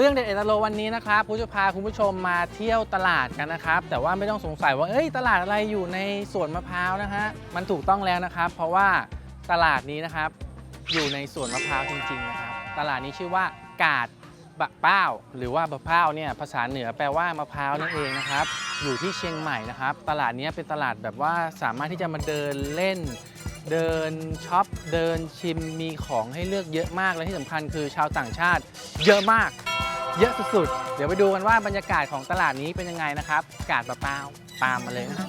เรื่องเด็ดเอตโลวันนี้นะครับผู้จะพาคุณผู้ชมมาเที่ยวตลาดกันนะครับ แต่ว่าไม่ต้องสงสัยว่าเอ้ยตลาดอะไรอยู่ในสวนมะพร้าวนะฮะมันถูกต้องแล้วนะครับ เพราะว่าตลาดนี้นะครับ อยู่ในสวนมะพร้าวจริง ๆ นะครับ ตลาดนี้ชื่อว่ากาดบะเป้า หรือว่าบะเป้าเนี่ยภาษาเหนือแปลว่ามะพร้าวนั่นเองนะครับ อยู่ที่เชียงใหม่นะครับ ตลาดนี้เป็นตลาดแบบว่าสามารถที่จะมาเดินเล่น เดินช็อป เดินชิมมีของให้เลือกเยอะมากและที่สำคัญคือชาวต่างชาติเยอะมาก เยอะสุดๆ เดี๋ยวไปดูกันว่าบรรยากาศของตลาดนี้เป็นยังไงนะครับกาดบะเป้าตามมาเลยนะครับ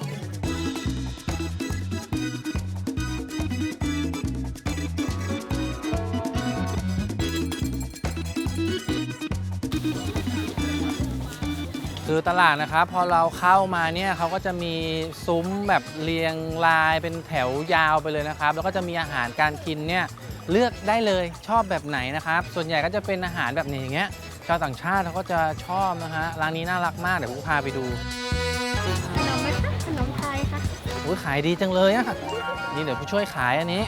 คือตลาดนะครับพอเราเข้ามาเนี่ยเขาก็จะมีซุ้มแบบเรียงรายเป็นแถวยาวไปเลยนะครับ แล้วก็จะมีอาหารการกินเนี่ยเลือกได้เลยชอบแบบไหนนะครับ ส่วนใหญ่ก็จะเป็นอาหารแบบนี้อย่างเงี้ย ชาวต่างชาติเขาก็จะชอบนะฮะ ร้านนี้น่ารักมาก เดี๋ยวผมพาไปดูขนมไหมคะขนมไทยค่ะอุ้ยขายดีจังเลยอะนี่เดี๋ยวผู้ช่วยขายอันนี้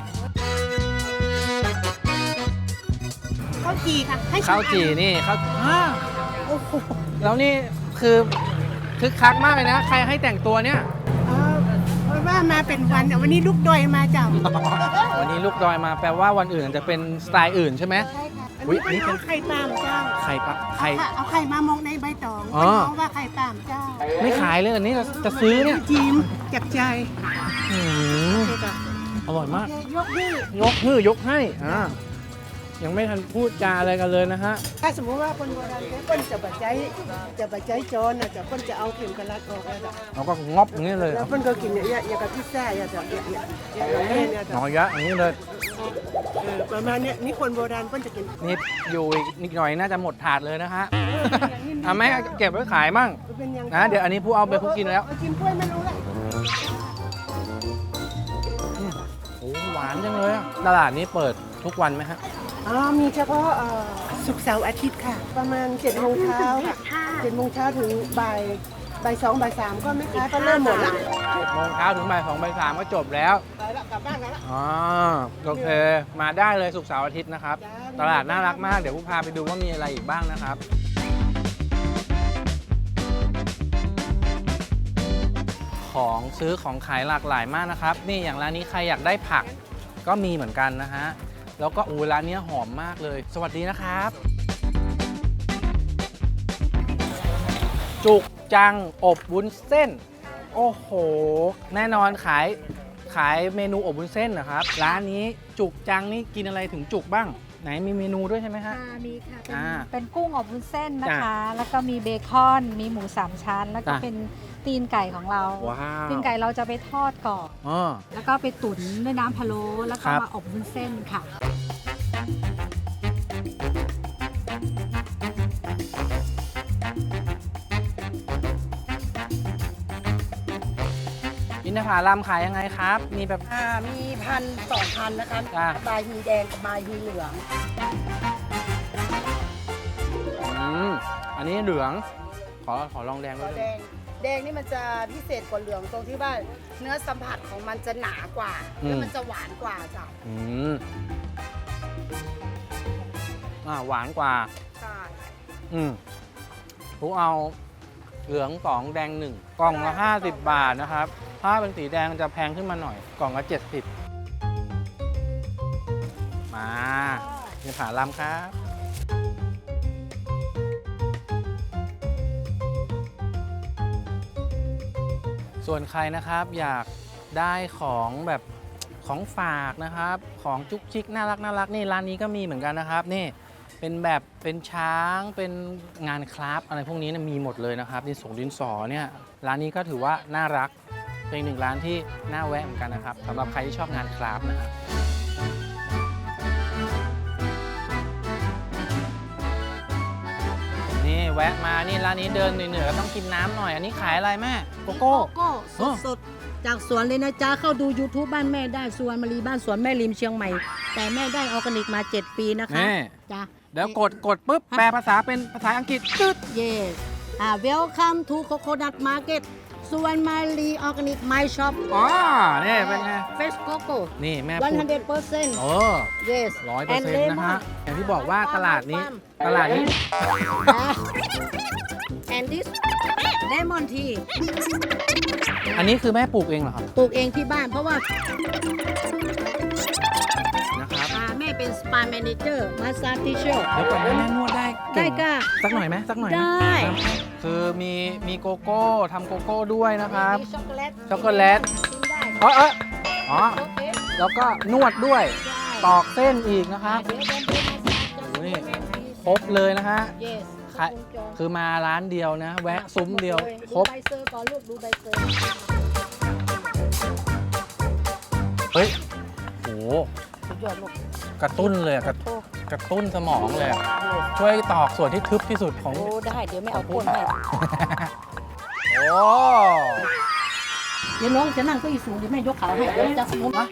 ข้าวจีค่ะให้ชิมข้าวจี่นี่ข้าวอ้าโอ้โหแล้วนี่คือคึกคักมากเลยนะ ใครให้แต่งตัวเนี่ย เออเพราะว่ามาเป็นวันแต่วันนี้ลูกดอยมาเจ้าวันนี้ลูกดอยมาแปลว่าวันอื่นอาจจะเป็นสไตล์อื่นใช่ไหม ใช่ค่ะ อุ๊ยอันนี้นี่เป็เป็นนไข่ปลามเจ้าไข่ปะเอาไข่ค่ะเอาไข่มามกในใบตองอ๋อ เป็นน้องว่าไข่ปลามเจ้าไม่ขายเลยอันนี้จะจะซื้อเนี่ยจีมจับใจอืมโอเคค่ะอร่อยมาก ยกนี่ยกฮือยกให้อ่า ยังไม่ทันพูดจาอะไรกันเลยนะฮะ ถ้าสมมติว่าคนโบราณเขาคนจะบัดใจจะบัดใจโจรนะจะคนจะเอาเข็มกระลัดออกแล้วจ้ะเราก็งอบอย่างนี้เลยแล้วคนก็กินเนี่ยอย่างกับพิซซ่าอย่างจะอย่างอย่างอย่างนี้เนี่ยหจ้ะน่อยะอย่างนี้เลย เออประมาณเนี้ยนี่คนโบราณคนจะกินนี่อยู่อีกนิดหน่อยน่าจะหมดถาดเลยนะฮะเอาไหมเก็บไว้ขายมั่งเป็นยังนะเดี๋ยวอันนี้ผู้เอาไปผู้กินแล้วเอากินกล้วยไม่รู้แหละโอ้หวานจังเลยอะตลาดนี้เปิดทุกวันไหมฮะ อ๋อมีเฉพาะเอ่อศุกร์เสาร์อาทิตย์ค่ะ ประมาณ7จ็ดโมงเช้าเจ็ดโมงเช้าถึงบ่ายบ่ายสองบ่ายสามก็ไม่ค้าก็เริ่มหมดละเจ็ดโมงเช้าถึงบ่ายสองบ่ายสามก็จบแล้ว ไปละกลับบ้านกันละ อ๋อโอเค มาได้เลยสุกร์เสาร์อาทิตย์นะครับตลาดน่ารักมาก เดี๋ยวผู้พาไปดูว่ามีอะไรอีกบ้างนะครับ ของซื้อของขายหลากหลายมากนะครับ นี่อย่างร้านนี้ใครอยากได้ผักก็มีเหมือนกันนะฮะ แล้วก็อูร้านนี้หอมมากเลย สวัสดีนะครับ จุกจังอบวุ้นเส้น โอ้โห แน่นอนขายขายเมนูอบวุ้นเส้นนะครับ ร้านนี้จุกจังนี่กินอะไรถึงจุกบ้าง ไหนมีเมนูด้วยใช่ไหมฮะ ค่ะมีค่ะเป็นอ่าเป็นกุ้งอบวุ้นเส้นนะจ้ะคะ แล้วก็มีเบคอน มีหมูสามชั้น แล้วก็จ้ะเป็น ตีนไก่ของเรา ว้าวตีนไก่เราจะไปทอดก่อน อ๋อ แล้วก็ไปตุ๋นด้วยน้ำพะโล้แล้วคก็รับ มาอบวุ้นเส้นค่ะ อินทผลัมขายยังไงครับ มีแบบ อ่ามีพันสองพันนะคะจ้ะ บายฮีแดงกับบายฮีเหลือง อืมอันนี้เหลือง ขอขอลองแดงตัด้ววยแดง แดงนี่มันจะพิเศษกว่าเหลืองตรงที่ว่าเนื้อสัมผัสของมันจะหนากว่าแล้วมันจะหวานกว่าจ้ะอืมอ่าหวานกว่า ใช่อืมผมเอาเหลืองสองแดงหนึ่งกล่องละ50 บาทนะครับ ถ้าเป็นสีแดงจะแพงขึ้นมาหน่อย กล่องละ70 มาเนี่ยผ่าลำครับ ส่วนใครนะครับอยากได้ของแบบของฝากนะครับ ของจุกจิกน่ารักน่ารักนี่ร้านนี้ก็มีเหมือนกันนะครับนี่เป็นแบบเป็นช้างเป็นงานคราฟอะไรพวกนี้นยมีหมดเลยนะครับดินสงดินสอเนี่ยร้านนี้ก็ถือว่าน่ารักเป็นหนึ่งร้านที่น่าแวะเหมือนกันนะครับสำหรับใครที่ชอบงานคราฟนะครับ แวะมานี่ร้านนี้เดินเหนื่อยๆก็ต้องกินน้ำหน่อย อันนี้ขายอะไรแม่โกโก้ โก้โอ้ สดๆ จากสวนเลยนะจ๊ะ เข้าดู YouTube บ้านแม่ได้สวนมารีบ้านสวนแม่ริมเชียงใหม่ แต่แม่ได้ออร์แกนิกมา 7 ปีนะคะ นี่จ้ะ เดี๋ยวกดกดปุ๊บแปลภาษาเป็นภาษาอังกฤษตึ๊ด yes อ่า welcome to coconut market ส่วนมารีออร์แกนิกไมช็อปอ๋อนี่เป็นไง เฟสโกโก้นี่แม่พูด100เปอร์เซ็นต์โอ้ yes ร้อยเปอร์เซ็นต์นะฮะ อย่างที่บอกว่าตลาดนี้ ตลาดนี้ and this lemon tea อันนี้คือแม่ปลูกเองเหรอครับ ปลูกเองที่บ้านเพราะว่า นะครับอ่าแม่เป็นสปาแมเนเจอร์มาซาติเชอร์เดี๋ยวก่อนนะแม่นวดได้เก่ได้งก็สักหน่อยไหมสักหน่อยหมได้คือมีมีโกโก้ทำโกโก้ด้วยนะครับ มีช็อกโกแลตช็อกโกแลต กินได้อ๋อเอยอ๋อโอเคแล้วก็นวดด้วยได้ตอกเส้นอีกนะครับ เดี๋ยวเดินไปมาซาโอ้นี่ ครบเลยนะฮะ yes ใครคือมาร้านเดียวนะ แวะซุ้มเดียวครบ ดูใบเซอร์ก่อนลูกดูใบเซอร์ เฮ้ย โห สุดยอดลูกกระตุ้นเลยอะกระโอ้กระตุ้นสมองเลยอะช่วยตอกส่วนที่ทึบที่สุดของ โอ้ได้ เดี๋ยวไม่เอาก้นให้โอ้เดี๋ยวน้องจะนั่งเก็อีสูงเดี๋ยวแม่ยกขาให้เดี๋ยวจะสมุนมา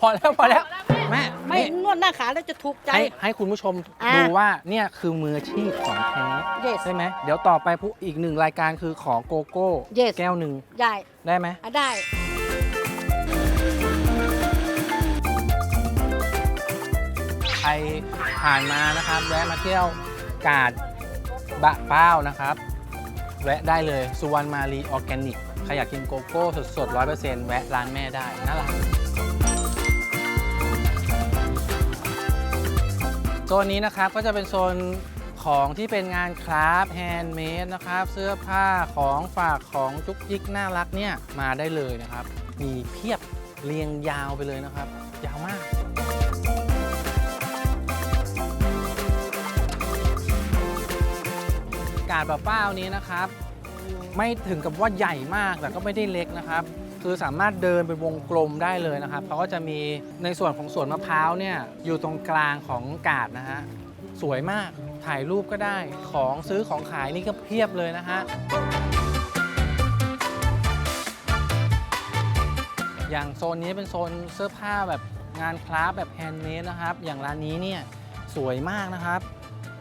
พอแล้วพอแล้วแม่ไม่นี่นวดหน้าขาแล้วจะถูกใจ ให้ให้คุณผู้ชมอะ ดูว่าเนี่ยคือมืออาชีพของแท้ yes ใช่ไหมเดี๋ยวต่อไปผู้อีกหนึ่งรายการคือขอโกโก้ Yes แก้วหนึ่งได้ได้ไหม อะได้ ผ่านมานะครับ แวะมาเที่ยวกาดบะเป้านะครับ แวะได้เลยสุวรรณมารีออร์แกนิกใครอยากกินโกโก้สดๆร้อยเปอร์เซ็นต์แวะร้านแม่ได้น่ารักโซนนี้นะครับก็จะเป็นโซนของที่เป็นงานคราฟต์แฮนด์เมดนะครับ เสื้อผ้าของฝากของจุกจิกน่ารักเนี่ยมาได้เลยนะครับ มีเพียบเรียงยาวไปเลยนะครับ ยาวมากาดแบบเป้านี้นะครับ ไม่ถึงกับว่าใหญ่มากแต่ก็ไม่ได้เล็กนะครับ คือสามารถเดินเป็นวงกลมได้เลยนะครับเขาก็จะมีในส่วนของสวนมะพร้าวเนี่ยอยู่ตรงกลางของกาดนะฮะสวยมากถ่ายรูปก็ได้ของซื้อของขายนี่ก็เพียบเลยนะฮะอย่างโซนนี้เป็นโซนเสื้อผ้าแบบงานคราฟแบบแฮนด์เมดนะครับ อย่างร้านนี้เนี่ยสวยมากนะครับ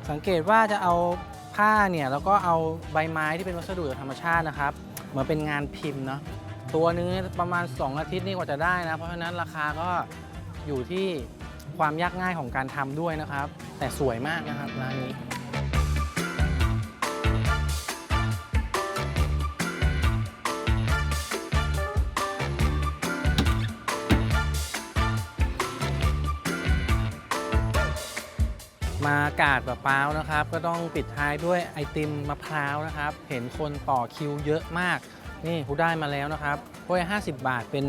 สังเกตว่าจะเอา ผ้าเนี่ยแล้วก็เอาใบไม้ที่เป็นวัสดุจากธรรมชาตินะครับเหมือนเป็นงานพิมพ์เนาะตัวนึงประมาณ 2 อาทิตย์นี่กว่าจะได้นะ เพราะฉะนั้นราคาก็อยู่ที่ความยากง่ายของการทำด้วยนะครับ แต่สวยมากนะครับร้านนี้ากาดมะพร้าวนะครับ ก็ต้องปิดท้ายด้วยไอติมมะพร้าวนะครับ เห็นคนต่อคิวเยอะมาก นี่กูได้มาแล้วนะครับถ้วย50 บาทเป็น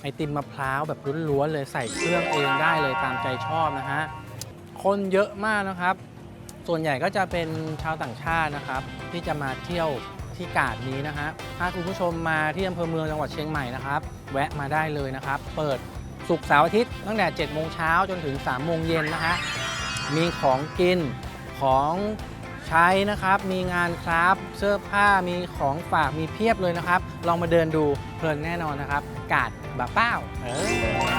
ไอติมมะพร้าวแบบล้วนๆเลยใส่เครื่องเองได้เลยตามใจชอบนะฮะ คนเยอะมากนะครับ ส่วนใหญ่ก็จะเป็นชาวต่างชาตินะครับ ที่จะมาเที่ยวที่กาดนี้นะฮะ ถ้าคุณผู้ชมมาที่อำเภอเมืองจังหวัดเชียงใหม่นะครับ แวะมาได้เลยนะครับ เปิดศุกร์เสาร์อาทิตย์ตั้งแต่7โมงเช้าจนถึง3โมงเย็นนะฮะ มีของกินของใช้นะครับ มีงานครับเสื้อผ้ามีของฝากมีเพียบเลยนะครับ ลองมาเดินดูเพลินแน่นอนนะครับ กาดบะเป้าเออ